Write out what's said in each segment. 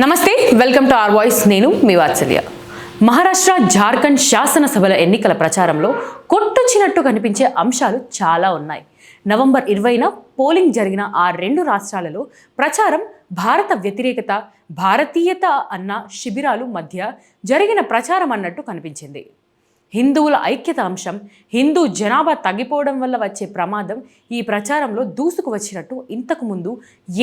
నమస్తే welcome to are voice. నేను మీ వాత్సల్య. మహారాష్ట్ర జార్ఖండ్ శాసనసభల ఎన్నికల ప్రచారంలో కొట్టొచ్చినట్టు కనిపించే అంశాలు చాలా ఉన్నాయి. నవంబర్ ఇరవైన పోలింగ్ జరిగిన ఆ రెండు రాష్ట్రాలలో ప్రచారం భారత వ్యతిరేకత భారతీయత అన్న శిబిరాలు మధ్య జరిగిన ప్రచారం అన్నట్టు కనిపించింది. హిందువుల ఐక్యత అంశం హిందూ జనాభా తగ్గిపోవడం వల్ల వచ్చే ప్రమాదం ఈ ప్రచారంలో దూసుకు వచ్చినట్టు ఇంతకుముందు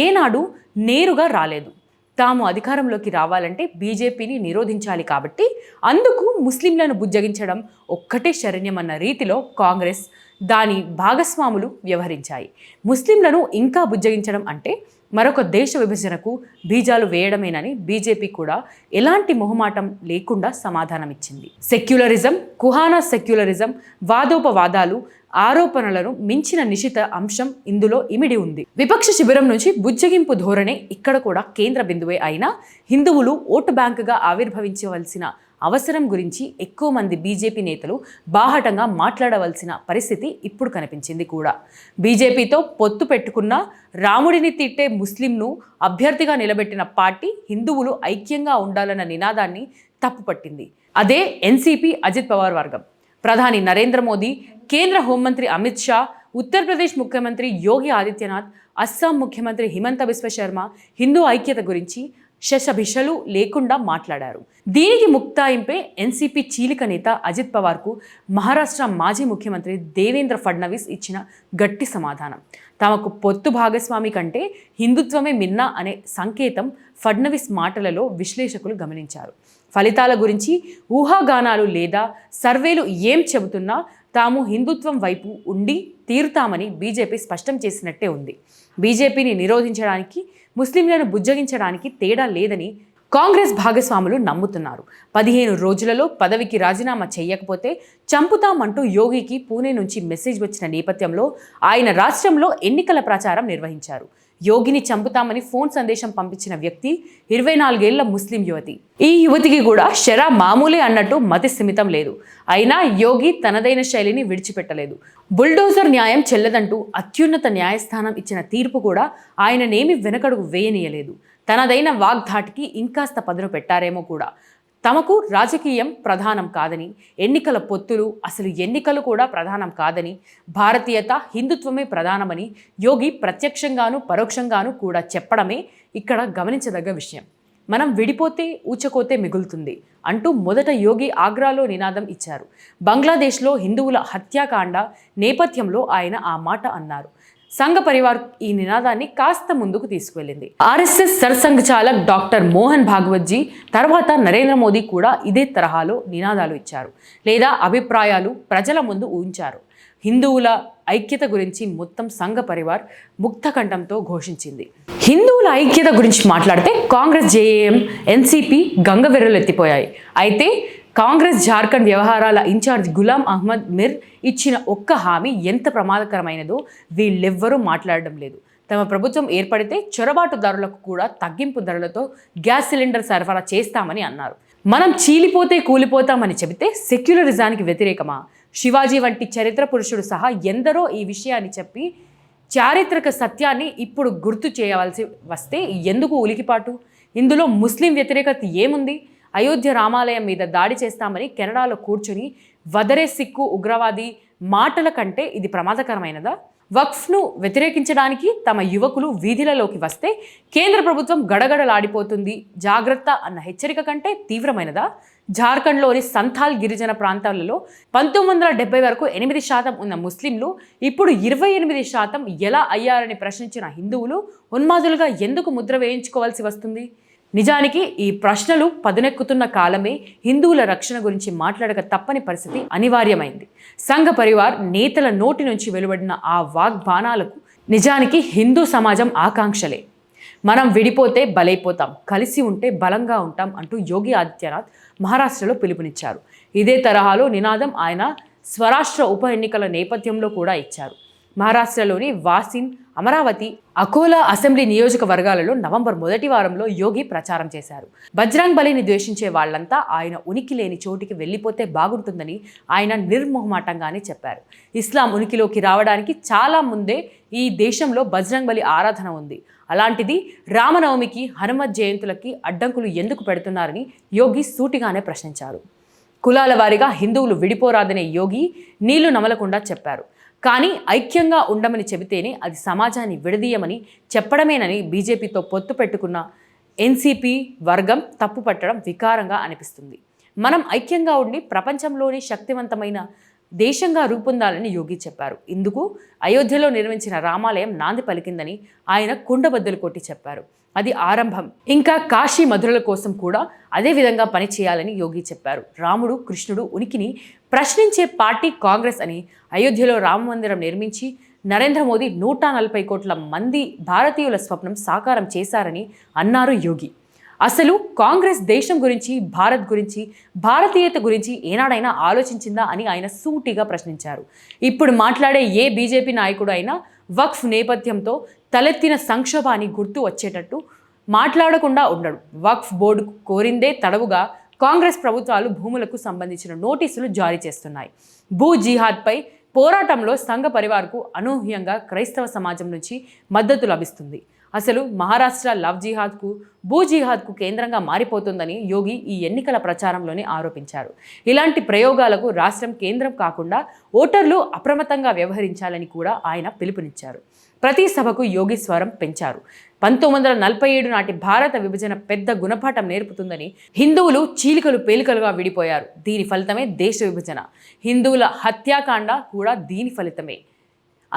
ఏనాడు నేరుగా రాలేదు. తాము అధికారంలోకి రావాలంటే బీజేపీని నిరోధించాలి కాబట్టి అందుకు ముస్లింలను బుజ్జగించడం ఒక్కటే శరణ్యమన్న రీతిలో కాంగ్రెస్ దాని భాగస్వాములు వ్యవహరించాయి. ముస్లింలను ఇంకా బుజ్జగించడం అంటే మరొక దేశ విభజనకు బీజాలు వేయడమేనని బీజేపీ కూడా ఎలాంటి మొహమాటం లేకుండా సమాధానమిచ్చింది. సెక్యులరిజం కుహానా సెక్యులరిజం వాదోపవాదాలు ఆరోపణలను మించిన నిశిత అంశం ఇందులో ఇమిడి ఉంది. విపక్ష శిబిరం నుంచి బుజ్జగింపు ధోరణే ఇక్కడ కూడా కేంద్ర బిందువే అయినా హిందువులు ఓటు బ్యాంకుగా ఆవిర్భవించవలసిన అవసరం గురించి ఎక్కువ మంది బీజేపీ నేతలు బాహటంగా మాట్లాడవలసిన పరిస్థితి ఇప్పుడు కనిపించింది కూడా. బీజేపీతో పొత్తు పెట్టుకున్న రాముడిని తిట్టే ముస్లింను అభ్యర్థిగా నిలబెట్టిన పార్టీ హిందువులు ఐక్యంగా ఉండాలన్న నినాదాన్ని తప్పుపట్టింది. అదే ఎన్సీపీ అజిత్ పవార్ వర్గం. ప్రధాని నరేంద్ర మోదీ కేంద్ర హోంమంత్రి అమిత్ షా ఉత్తరప్రదేశ్ ముఖ్యమంత్రి యోగి ఆదిత్యనాథ్ అస్సాం ముఖ్యమంత్రి హిమంత బిశ్వ శర్మ హిందూ ఐక్యత గురించి శశభిషలు లేకుండా మాట్లాడారు. దీనికి ముక్తాయింపే ఎన్సీపీ చీలిక నేత అజిత్ పవార్కు మహారాష్ట్ర మాజీ ముఖ్యమంత్రి దేవేంద్ర ఫడ్నవీస్ ఇచ్చిన గట్టి సమాధానం. తమకు పొత్తు భాగస్వామి కంటే హిందుత్వమే మిన్నా అనే సంకేతం ఫడ్నవీస్ మాటలలో విశ్లేషకులు గమనించారు. ఫలితాల గురించి ఊహాగానాలు లేదా సర్వేలు ఏం చెబుతున్నా తాము హిందుత్వం వైపు ఉండి తీరుతామని బీజేపీ స్పష్టం చేసినట్టే ఉంది. బీజేపీని నిరోధించడానికి ముస్లింలను బుజ్జగించడానికి తేడా లేదని కాంగ్రెస్ భాగస్వాములు నమ్ముతున్నారు. పదిహేను రోజులలో పదవికి రాజీనామా చేయకపోతే చంపుతామంటూ యోగికి పూణే నుంచి మెసేజ్ వచ్చిన నేపథ్యంలో ఆయన రాష్ట్రంలో ఎన్నికల ప్రచారం నిర్వహించారు. యోగిని చంపుతామని ఫోన్ సందేశం పంపించిన వ్యక్తి ఇరవై నాలుగేళ్ళ ముస్లిం యువతి. ఈ యువతికి కూడా షరా మామూలే అన్నట్టు మతి స్థిమితం లేదు. అయినా యోగి తనదైన శైలిని విడిచిపెట్టలేదు. బుల్డోజర్ న్యాయం చెల్లదంటూ అత్యున్నత న్యాయస్థానం ఇచ్చిన తీర్పు కూడా ఆయననేమి వెనకడుగు వేయనీయలేదు. తనదైన వాగ్ధాటికి ఇంకాస్త పదును పెట్టారేమో కూడా. తమకు రాజకీయం ప్రధానం కాదని ఎన్నికల పొత్తులు అసలు ఎన్నికలు కూడా ప్రధానం కాదని భారతీయత హిందుత్వమే ప్రధానమని యోగి ప్రత్యక్షంగాను పరోక్షంగాను కూడా చెప్పడమే ఇక్కడ గమనించదగ్గ విషయం. మనం విడిపోతే ఊచకోతే మిగులుతుంది అంటూ మొదట యోగి ఆగ్రాలో నినాదం ఇచ్చారు. బంగ్లాదేశ్లో హిందువుల హత్యాకాండ నేపథ్యంలో ఆయన ఆ మాట అన్నారు. సంఘ పరివార్ ఈ నినాదాన్ని కాస్త ముందుకు తీసుకువెళ్ళింది. RSS Sarsanghchalak doctor Mohan భాగవత్జీ తర్వాత నరేంద్ర మోదీ కూడా ఇదే తరహాలో నినాదాలు ఇచ్చారు. లేదా అభిప్రాయాలు ప్రజల ముందు ఊహించారు. హిందువుల ఐక్యత గురించి మొత్తం సంఘ పరివార్ ముక్తకంఠంతో ఘోషించింది. హిందువుల ఐక్యత గురించి మాట్లాడితే కాంగ్రెస్ జేఏఎం ఎన్సీపీ గంగవెర్రలు ఎత్తిపోయాయి. అయితే కాంగ్రెస్ జార్ఖండ్ వ్యవహారాల ఇన్ఛార్జ్ గులాం అహ్మద్ మిర్ ఇచ్చిన ఒక్క హామీ ఎంత ప్రమాదకరమైనదో వీళ్ళెవ్వరూ మాట్లాడడం లేదు. తమ ప్రభుత్వం ఏర్పడితే చొరబాటుదారులకు కూడా తగ్గింపు ధరలతో గ్యాస్ సిలిండర్ సరఫరా చేస్తామని అన్నారు. మనం చీలిపోతే కూలిపోతామని చెబితే సెక్యులరిజానికి వ్యతిరేకమా? శివాజీ వంటి చరిత్ర పురుషుడు సహా ఎందరో ఈ విషయాన్ని చెప్పి చారిత్రక సత్యాన్ని ఇప్పుడు గుర్తు చేయవలసి వస్తే ఎందుకు ఉలికిపాటు? ఇందులో ముస్లిం వ్యతిరేకత ఏముంది? అయోధ్య రామాలయం మీద దాడి చేస్తామని కెనడాలో కూర్చుని వదరే సిక్కు ఉగ్రవాది మాటల కంటే ఇది ప్రమాదకరమైనదా? వక్ఫ్ను వ్యతిరేకించడానికి తమ యువకులు వీధులలోకి వస్తే కేంద్ర ప్రభుత్వం గడగడలాడిపోతుంది. జాగ్రత్త అన్న హెచ్చరిక కంటే తీవ్రమైనదా? జార్ఖండ్లోని సంథాల్ గిరిజన ప్రాంతాలలో పంతొమ్మిది వందల డెబ్బై వరకు ఎనిమిది శాతం ఉన్న ముస్లింలు ఇప్పుడు ఇరవై ఎనిమిది శాతం ఎలా అయ్యారని ప్రశ్నించిన హిందువులు ఉన్మాదులుగా ఎందుకు ముద్ర వేయించుకోవాల్సి వస్తుంది? నిజానికి ఈ ప్రశ్నలు పదునెక్కుతున్న కాలమే హిందువుల రక్షణ గురించి మాట్లాడక తప్పని పరిస్థితి అనివార్యమైంది. సంఘ పరివార్ నేతల నోటి నుంచి వెలువడిన ఆ వాగ్బాణాలకు నిజానికి హిందూ సమాజం ఆకాంక్షలే. మనం విడిపోతే బలైపోతాం కలిసి ఉంటే బలంగా ఉంటాం అంటూ యోగి ఆదిత్యనాథ్ మహారాష్ట్రలో పిలుపునిచ్చారు. ఇదే తరహాలో నినాదం ఆయన స్వరాష్ట్ర ఉప ఎన్నికల నేపథ్యంలో కూడా ఇచ్చారు. మహారాష్ట్రలోని వాసిన్ అమరావతి అకోలా అసెంబ్లీ నియోజకవర్గాలలో నవంబర్ మొదటి వారంలో యోగి ప్రచారం చేశారు. బజరంగ్ బలిని ద్వేషించే వాళ్ళంతా ఆయన ఉనికి లేని చోటికి వెళ్ళిపోతే బాగుంటుందని ఆయన నిర్మోహమాటంగానే చెప్పారు. ఇస్లాం ఉనికిలోకి రావడానికి చాలా ముందే ఈ దేశంలో బజరంగ్ బలి ఆరాధన ఉంది. అలాంటిది రామనవమికి హనుమత్ జయంతులకి అడ్డంకులు ఎందుకు పెడుతున్నారని యోగి సూటిగానే ప్రశ్నించారు. కులాల వారీగా హిందువులు విడిపోరాదనే యోగి నీళ్ళు నమలకుండా చెప్పారు. కానీ ఐక్యంగా ఉండమని చెబితేనే అది సమాజాన్ని విడదీయమని చెప్పడమేనని బీజేపీతో పొత్తు పెట్టుకున్న ఎన్సీపీ వర్గం తప్పు పట్టడం వికారంగా అనిపిస్తుంది. మనం ఐక్యంగా ఉండి ప్రపంచంలోని శక్తివంతమైన దేశంగా రూపొందాలని యోగి చెప్పారు. ఇందుకు అయోధ్యలో నిర్మించిన రామాలయం నాంది పలికిందని ఆయన కుండబద్దలు కొట్టి చెప్పారు. అది ఆరంభం. ఇంకా కాశీ మధురల కోసం కూడా అదే విధంగా పనిచేయాలని యోగి చెప్పారు. రాముడు కృష్ణుడు ఉనికిని ప్రశ్నించే పార్టీ కాంగ్రెస్ అని అయోధ్యలో రామ మందిరం నిర్మించి నరేంద్ర మోదీ నూట నలభై కోట్ల మంది భారతీయుల స్వప్నం సాకారం చేశారని అన్నారు యోగి. అసలు కాంగ్రెస్ దేశం గురించి భారత్ గురించి భారతీయత గురించి ఏనాడైనా ఆలోచించిందా అని ఆయన సూటిగా ప్రశ్నించారు. ఇప్పుడు మాట్లాడే ఏ బీజేపీ నాయకుడు అయినా వక్ఫ్ నేపథ్యంతో తలెత్తిన సంక్షోభాన్ని గుర్తు వచ్చేటట్టు మాట్లాడకుండా ఉండడు. వక్ఫ్ బోర్డు కోరిందే తడవుగా కాంగ్రెస్ ప్రభుత్వాలు భూములకు సంబంధించిన నోటీసులు జారీ చేస్తున్నాయి. భూ జిహాద్పై పోరాటంలో సంఘ పరివార్కు అనూహ్యంగా క్రైస్తవ సమాజం నుంచి మద్దతు లభిస్తుంది. అసలు మహారాష్ట్ర లవ్ జిహాద్కు భూ జిహాద్కు కేంద్రంగా మారిపోతుందని యోగి ఈ ఎన్నికల ప్రచారంలోనే ఆరోపించారు. ఇలాంటి ప్రయోగాలకు రాష్ట్రం కేంద్రం కాకుండా ఓటర్లు అప్రమత్తంగా వ్యవహరించాలని కూడా ఆయన పిలుపునిచ్చారు. ప్రతి సభకు యోగి స్వరం పెంచారు. పంతొమ్మిది వందల నలభై ఏడు నాటి భారత విభజన పెద్ద గుణపాఠం నేర్పుతుందని హిందువులు చీలికలు పేలికలుగా విడిపోయారు. దీని ఫలితమే దేశ విభజన. హిందువుల హత్యాకాండ కూడా దీని ఫలితమే.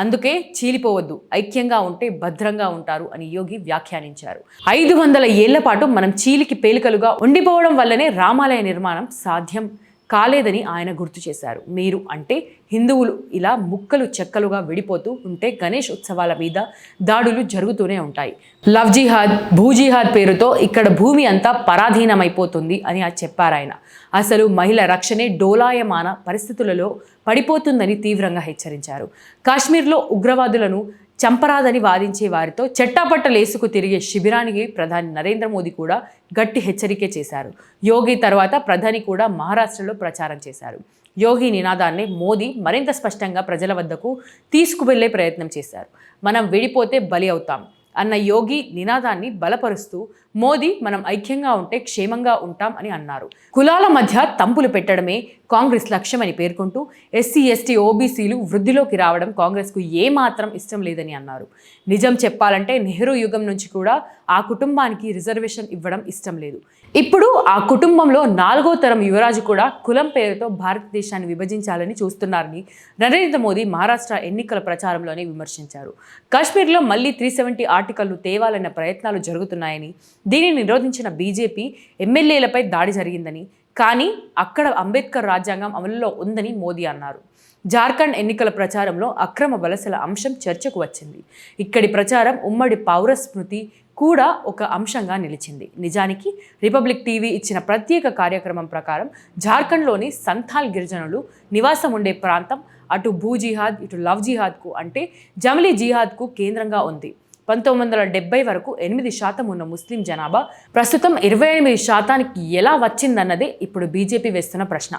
అందుకే చీలిపోవద్దు ఐక్యంగా ఉంటే భద్రంగా ఉంటారు అని యోగి వ్యాఖ్యానించారు. ఐదు వందల ఏళ్ళ పాటు మనం చీలికి పేలికలుగా ఉండిపోవడం వల్లనే రామాలయ నిర్మాణం సాధ్యం. కాలేదని ఆయన గుర్తు చేశారు. మీరు అంటే హిందువులు ఇలా ముక్కలు చెక్కలుగా విడిపోతూ ఉంటే గణేష్ ఉత్సవాల మీద దాడులు జరుగుతూనే ఉంటాయి. లవ్ జిహాద్ భూజిహాద్ పేరుతో ఇక్కడ భూమి అంతా పరాధీనమైపోతుంది అని చెప్పారు చెప్పారాయన అసలు మహిళ రక్షణే డోలాయమాన పరిస్థితులలో పడిపోతుందని తీవ్రంగా హెచ్చరించారు. కాశ్మీర్లో ఉగ్రవాదులను చంపరాదని వాదించే వారితో చెట్టాపట్టలేసుకు తిరిగే శిబిరానికి ప్రధాని నరేంద్ర మోదీ కూడా గట్టి హెచ్చరిక చేశారు. యోగి తర్వాత ప్రధాని కూడా మహారాష్ట్రలో ప్రచారం చేశారు. యోగి నినాదాన్ని మోదీ మరింత స్పష్టంగా ప్రజల వద్దకు తీసుకువెళ్ళే ప్రయత్నం చేశారు. మనం విడిపోతే బలి అవుతాం అన్న యోగి నినాదాన్ని బలపరుస్తూ మోదీ మనం ఐక్యంగా ఉంటే క్షేమంగా ఉంటాం అని అన్నారు. కులాల మధ్య తంపులు పెట్టడమే కాంగ్రెస్ లక్ష్యమని పేర్కొంటూ ఎస్సీ ఎస్టీ ఓబీసీలు వృద్ధిలోకి రావడం కాంగ్రెస్కు ఏమాత్రం ఇష్టం లేదని అన్నారు. నిజం చెప్పాలంటే నెహ్రూ యుగం నుంచి కూడా ఆ కుటుంబానికి రిజర్వేషన్ ఇవ్వడం ఇష్టం లేదు. ఇప్పుడు ఆ కుటుంబంలో నాలుగో తరం యువరాజు కూడా కులం పేరుతో భారతదేశాన్ని విభజించాలని చూస్తున్నారని నరేంద్ర మోదీ మహారాష్ట్ర ఎన్నికల ప్రచారంలోనే విమర్శించారు. కాశ్మీర్లో మళ్ళీ త్రీ సెవెంటీ ఆర్టికల్ను తేవాలన్న ప్రయత్నాలు జరుగుతున్నాయని దీనిని నిరోధించిన బీజేపీ ఎమ్మెల్యేలపై దాడి జరిగిందని కానీ అక్కడ అంబేద్కర్ రాజ్యాంగం అమలులో ఉందని మోదీ అన్నారు. జార్ఖండ్ ఎన్నికల ప్రచారంలో అక్రమ వలసల అంశం చర్చకు వచ్చింది. ఇక్కడి ప్రచారం ఉమ్మడి పౌర స్మృతి కూడా ఒక అంశంగా నిలిచింది. నిజానికి రిపబ్లిక్ టీవీ ఇచ్చిన ప్రత్యేక కార్యక్రమం ప్రకారం జార్ఖండ్లోని సంథాల్ గిరిజనులు నివాసం ఉండే ప్రాంతం అటు భూ జిహాద్ ఇటు లవ్ జిహాద్కు అంటే జమిలీ జిహాద్కు కేంద్రంగా ఉంది. పంతొమ్మిది వందల డెబ్బై వరకు ఎనిమిది శాతం ఉన్న ముస్లిం జనాభా ప్రస్తుతం ఇరవై ఎనిమిది శాతానికి ఎలా వచ్చిందన్నదే ఇప్పుడు బీజేపీ వేస్తున్న ప్రశ్న.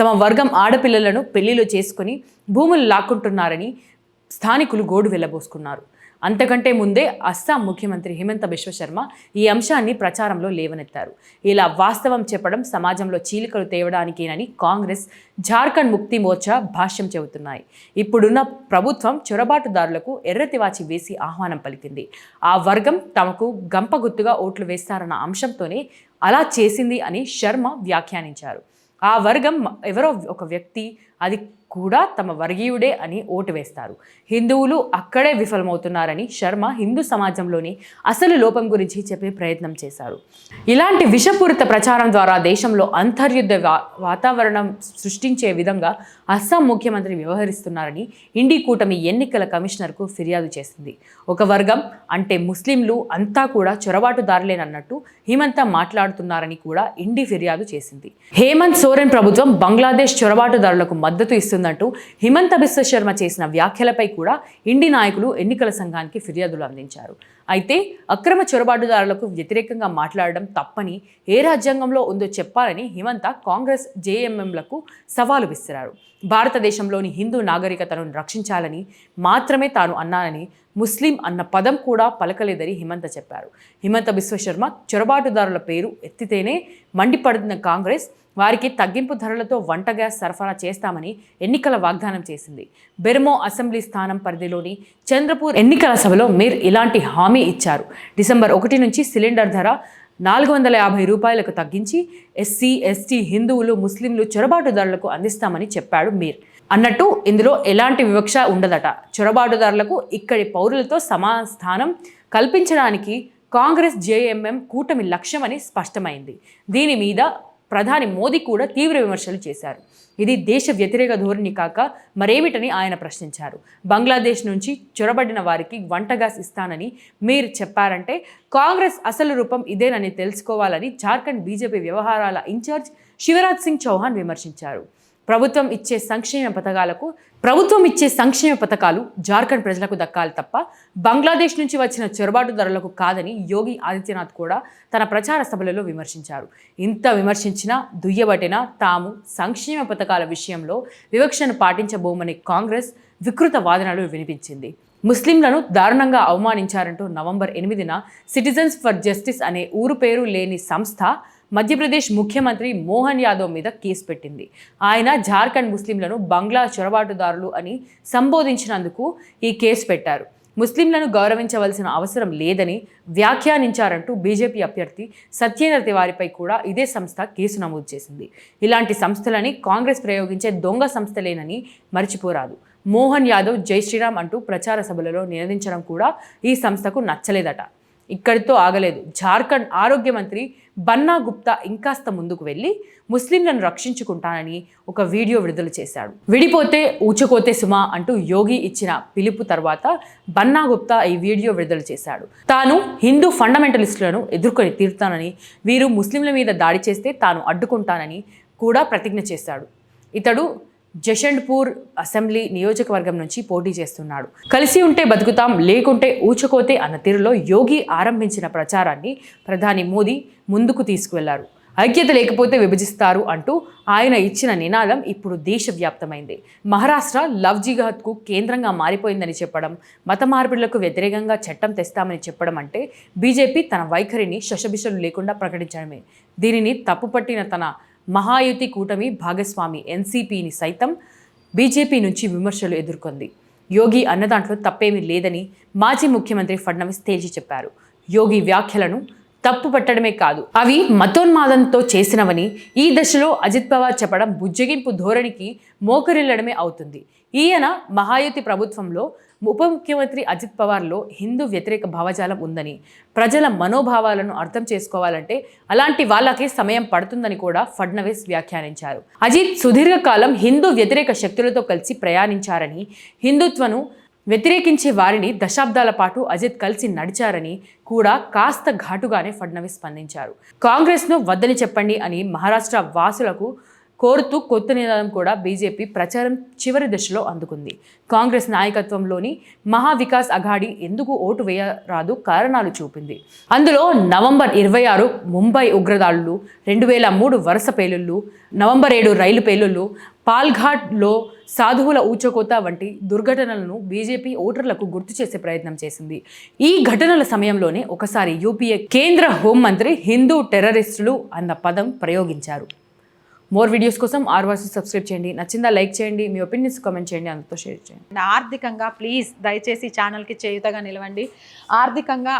తమ వర్గం ఆడపిల్లలను పెళ్ళిలో చేసుకుని భూములు లాక్కుంటున్నారని స్థానికులు గోడు వెళ్ళబోసుకున్నారు. అంతకంటే ముందే అస్సాం ముఖ్యమంత్రి హిమంత విశ్వశర్మ ఈ అంశాన్ని ప్రచారంలో లేవనెత్తారు. ఇలా వాస్తవం చెప్పడం సమాజంలో చీలికలు తేవడానికేనని కాంగ్రెస్ జార్ఖండ్ ముక్తి మోర్చా భాష్యం చెబుతున్నాయి. ఇప్పుడున్న ప్రభుత్వం చొరబాటుదారులకు ఎర్రతివాచి వేసి ఆహ్వానం పలికింది. ఆ వర్గం తమకు గంపగుత్తుగా ఓట్లు వేస్తారన్న అంశంతోనే అలా చేసింది అని శర్మ వ్యాఖ్యానించారు. ఆ వర్గం ఎవరో ఒక వ్యక్తి అది కూడా తమ వర్గీయుడే అని ఓటు వేస్తారు. హిందువులు అక్కడే విఫలమవుతున్నారని శర్మ హిందూ సమాజంలోని అసలు లోపం గురించి చెప్పే ప్రయత్నం చేశారు. ఇలాంటి విషపూరిత ప్రచారం ద్వారా దేశంలో అంతర్యుద్ధ వా- వాతావరణం సృష్టించే విధంగా అస్సాం ముఖ్యమంత్రి వ్యవహరిస్తున్నారని ఇండి కూటమి ఎన్నికల కమిషనర్కు ఫిర్యాదు చేసింది. ఒక వర్గం అంటే ముస్లింలు అంతా కూడా చొరబాటుదారులేనన్నట్టు హిమంత మాట్లాడుతున్నారని కూడా ఇండి ఫిర్యాదు చేసింది. హేమంత్ సోరెన్ ప్రభుత్వం బంగ్లాదేశ్ చొరబాటుదారులకు మద్దతు ఇస్తుంది కనిపిస్తుందంటూ హిమంత బిశ్వ శర్మ చేసిన వ్యాఖ్యలపై కూడా ఇండి నాయకులు ఎన్నికల సంఘానికి ఫిర్యాదులు అందించారు. అయితే అక్రమ చొరబాటుదారులకు వ్యతిరేకంగా మాట్లాడడం తప్పని ఏ రాజ్యాంగంలో ఉందో చెప్పాలని హిమంత కాంగ్రెస్ జేఎంఎంలకు సవాలు విసిరారు. భారతదేశంలోని హిందూ నాగరికతను రక్షించాలని మాత్రమే తాను అన్నానని ముస్లిం అన్న పదం కూడా పలకలేదని హిమంత చెప్పారు. హిమంత విశ్వశర్మ చొరబాటుదారుల పేరు ఎత్తితేనే మండిపడుతున్న కాంగ్రెస్ వారికి తగ్గింపు ధరలతో వంట గ్యాస్ సరఫరా చేస్తామని ఎన్నికల వాగ్దానం చేసింది. బెర్మో అసెంబ్లీ స్థానం పరిధిలోని చంద్రపూర్ ఎన్నికల సభలో మీర్ ఇలాంటి హామీ ఇచ్చారు. డిసెంబర్ ఒకటి నుంచి సిలిండర్ ధర నాలుగు వందల యాభై రూపాయలకు తగ్గించి ఎస్సీ ఎస్టీ హిందువులు ముస్లింలు చొరబాటుదారులకు అందిస్తామని చెప్పాడు మీర్. అన్నట్టు ఇందులో ఎలాంటి వివక్ష ఉండదట. చొరబాటుదారులకు ఇక్కడి పౌరులతో సమాన స్థానం కల్పించడానికి కాంగ్రెస్ జేఎంఎం కూటమి లక్ష్యమని స్పష్టమైంది. దీని మీద ప్రధాని మోదీ కూడా తీవ్ర విమర్శలు చేశారు. ఇది దేశ వ్యతిరేక ధోరణి కాక మరేమిటని ఆయన ప్రశ్నించారు. బంగ్లాదేశ్ నుంచి చొరబడిన వారికి వంట గ్యాస్ ఇస్తానని మీరు చెప్పారంటే కాంగ్రెస్ అసలు రూపం ఇదేనని తెలుసుకోవాలని జార్ఖండ్ బీజేపీ వ్యవహారాల ఇన్ఛార్జ్ శివరాజ్ సింగ్ చౌహాన్ విమర్శించారు. ప్రభుత్వం ఇచ్చే సంక్షేమ పథకాలకు ప్రభుత్వం ఇచ్చే సంక్షేమ పథకాలు జార్ఖండ్ ప్రజలకు దక్కాలి తప్ప బంగ్లాదేశ్ నుంచి వచ్చిన చొరబాటుదారులకు కాదని యోగి ఆదిత్యనాథ్ కూడా తన ప్రచార సభలలో విమర్శించారు. ఇంత విమర్శించినా దుయ్యబట్టినా తాము సంక్షేమ పథకాల విషయంలో వివక్షను పాటించబోమని కాంగ్రెస్ వికృత వాదనలు వినిపించింది. ముస్లింలను దారుణంగా అవమానించారంటూ నవంబర్ ఎనిమిదిన సిటిజన్స్ ఫర్ జస్టిస్ అనే ఊరు పేరు లేని సంస్థ మధ్యప్రదేశ్ ముఖ్యమంత్రి మోహన్ యాదవ్ మీద కేసు పెట్టింది. ఆయన జార్ఖండ్ ముస్లింలను బంగ్లా చొరబాటుదారులు అని సంబోధించినందుకు ఈ కేసు పెట్టారు. ముస్లింలను గౌరవించవలసిన అవసరం లేదని వ్యాఖ్యానించారంటూ బీజేపీ అభ్యర్థి సత్యేంద్ర తివారిపై కూడా ఇదే సంస్థ కేసు నమోదు చేసింది. ఇలాంటి సంస్థలని కాంగ్రెస్ ప్రయోగించే దొంగ సంస్థలేనని మర్చిపోరాదు. మోహన్ యాదవ్ జై శ్రీరామ్ అంటూ ప్రచార సభలలో నినదించడం కూడా ఈ సంస్థకు నచ్చలేదట. ఇక్కడితో ఆగలేదు. జార్ఖండ్ ఆరోగ్య మంత్రి బన్నా గుప్తా ఇంకాస్త ముందుకు వెళ్ళి ముస్లింలను రక్షించుకుంటానని ఒక వీడియో విడుదల చేశాడు. విడిపోతే ఊచకోతే సుమా అంటూ యోగి ఇచ్చిన పిలుపు తర్వాత బన్నా గుప్తా ఈ వీడియో విడుదల చేశాడు. తాను హిందూ ఫండమెంటలిస్టులను ఎదుర్కొని తీరుతానని వీరు ముస్లింల మీద దాడి చేస్తే తాను అడ్డుకుంటానని కూడా ప్రతిజ్ఞ చేశాడు. ఇతడు జషండ్పూర్ అసెంబ్లీ నియోజకవర్గం నుంచి పోటీ చేస్తున్నాడు. కలిసి ఉంటే బతుకుతాం లేకుంటే ఊచకోతే అన్న తీరులో యోగి ఆరంభించిన ప్రచారాన్ని ప్రధాని మోదీ ముందుకు తీసుకువెళ్ళారు. ఐక్యత లేకపోతే విభజిస్తారు అంటూ ఆయన ఇచ్చిన నినాదం ఇప్పుడు దేశవ్యాప్తమైంది. మహారాష్ట్ర లవ్ జిహాద్కు కేంద్రంగా మారిపోయిందని చెప్పడం మత మార్పిడులకు వ్యతిరేకంగా చట్టం తెస్తామని చెప్పడం అంటే బీజేపీ తన వైఖరిని శశభిషలు లేకుండా ప్రకటించడమే. దీనిని తప్పుపట్టిన తన మహాయుతి కూటమి భాగస్వామి ఎన్సీపీని సైతం బీజేపీ నుంచి విమర్శలు ఎదుర్కొంది. యోగి అన్న దాంట్లో తప్పేమీ లేదని మాజీ ముఖ్యమంత్రి ఫడ్నవీస్ తేల్చి చెప్పారు. యోగి వ్యాఖ్యలను తప్పు పట్టడమే కాదు అవి మతోన్మాదంతో చేసినవని ఈ దశలో అజిత్ పవార్ చెప్పడం బుజ్జగింపు ధోరణికి మోకరిల్లడమే అవుతుంది. ఈయన మహాయుతి ప్రభుత్వంలో ఉప ముఖ్యమంత్రి అజిత్ పవార్లో హిందూ వ్యతిరేక భావజాలం ఉందని ప్రజల మనోభావాలను అర్థం చేసుకోవాలంటే అలాంటి వాళ్ళకి సమయం పడుతుందని కూడా ఫడ్నవీస్ వ్యాఖ్యానించారు. అజిత్ సుదీర్ఘకాలం హిందూ వ్యతిరేక శక్తులతో కలిసి ప్రయాణించారని హిందుత్వను వ్యతిరేకించే వారిని దశాబ్దాల పాటు అజిత్ కలిసి నడిచారని కూడా కాస్త ఘాటుగానే ఫడ్నవీస్ స్పందించారు. కాంగ్రెస్ను వద్దని చెప్పండి అని మహారాష్ట్ర వాసులకు కోరుతూ కొత్త నినాదం కూడా బీజేపీ ప్రచారం చివరి దశలో అందుకుంది. కాంగ్రెస్ నాయకత్వంలోని మహావికాస్ అఘాడీ ఎందుకు ఓటు వేయరాదు కారణాలు చూపింది. అందులో నవంబర్ ఇరవై ఆరు ముంబై ఉగ్రదాడులు రెండు వేల మూడు వరుస పేలుళ్ళు నవంబర్ ఏడు రైలు పేలుళ్ళు పాల్ఘాట్లో సాధువుల ఊచకోత వంటి దుర్ఘటనలను బీజేపీ ఓటర్లకు గుర్తు చేసే ప్రయత్నం చేసింది. ఈ ఘటనల సమయంలోనే ఒకసారి యూపీఏ కేంద్ర హోంమంత్రి హిందూ టెర్రరిస్టులు అన్న పదం ప్రయోగించారు. మోర్ వీడియోస్ కోసం ఆర్వాసి సబ్స్క్రైబ్ చేయండి. నచ్చిందా లైక్ చేయండి. మీ ఒపీనియన్స్ కామెంట్ చేయండి. అందరితో షేర్ చేయండి. ఆర్థికంగా ప్లీజ్ దయచేసి ఛానల్కి చేయుతగా నిలవండి. ఆర్థికంగా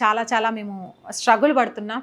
చాలా చాలా మేము స్ట్రగుల్ పడుతున్నాం.